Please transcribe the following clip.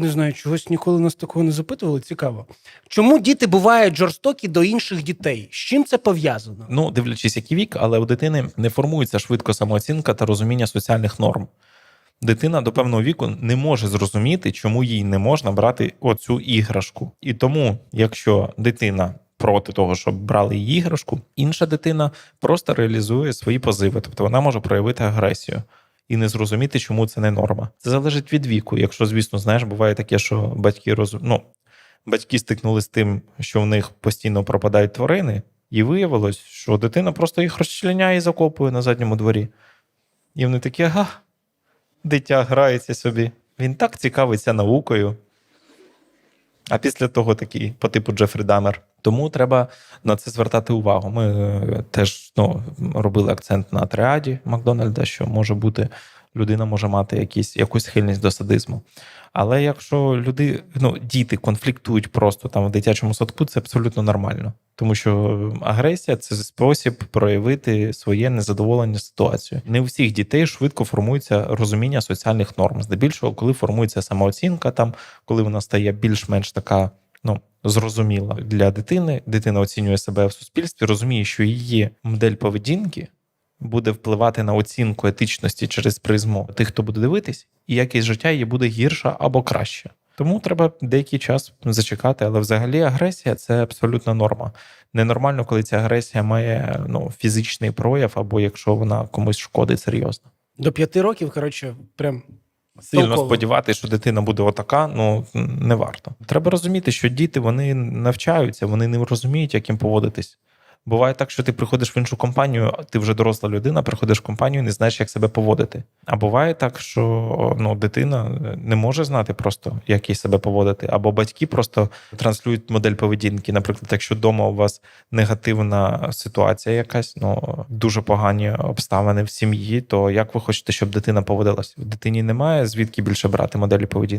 Не знаю, чогось ніколи нас такого не запитували. Цікаво. Чому діти бувають жорстокі до інших дітей? З чим це пов'язано? Ну, дивлячись, який вік, але у дитини не формується швидко самооцінка та розуміння соціальних норм. Дитина до певного віку не може зрозуміти, чому їй не можна брати оцю іграшку. І тому, якщо дитина проти того, щоб брали її іграшку, інша дитина просто реалізує свої позиви, тобто вона може проявити агресію. І не зрозуміти, чому це не норма. Це залежить від віку. Якщо, звісно, знаєш, буває таке, що батьки роз... ну, батьки стикнули з тим, що в них постійно пропадають тварини, і виявилось, що дитина просто їх розчленяє і закопує на задньому дворі. І вони такі, ага, дитя грається собі. Він так цікавиться наукою. А після того такий, по типу Джефрі Дамер. Тому треба на це звертати увагу. Ми е, теж ну, робили акцент на тріаді Макдональда, що може бути, людина може мати якісь, якусь схильність до садизму. Але якщо люди, ну, діти конфліктують просто там в дитячому садку, це абсолютно нормально. Тому що агресія це спосіб проявити своє незадоволення ситуацією. Не у всіх дітей швидко формується розуміння соціальних норм. Здебільшого, коли формується самооцінка, там коли вона стає більш-менш така. Ну, зрозуміла для дитини, дитина оцінює себе в суспільстві, розуміє, що її модель поведінки буде впливати на оцінку етичності через призму тих, хто буде дивитись, і якість життя її буде гірша або краще. Тому треба деякий час зачекати, але взагалі агресія це абсолютна норма. Ненормально, коли ця агресія має ну, фізичний прояв, або якщо вона комусь шкодить серйозно. До п'яти років, коротше, прям Сильно толково. сподіватися, що дитина буде отака, ну не варто. Треба розуміти, що діти вони навчаються, вони не розуміють, як їм поводитись. Буває так, що ти приходиш в іншу компанію, ти вже доросла людина, приходиш в компанію, не знаєш, як себе поводити. А буває так, що ну, дитина не може знати просто, як їй себе поводити, або батьки просто транслюють модель поведінки. Наприклад, якщо вдома у вас негативна ситуація, якась ну дуже погані обставини в сім'ї, то як ви хочете, щоб дитина поводилась? В дитині немає звідки більше брати моделі поведінки.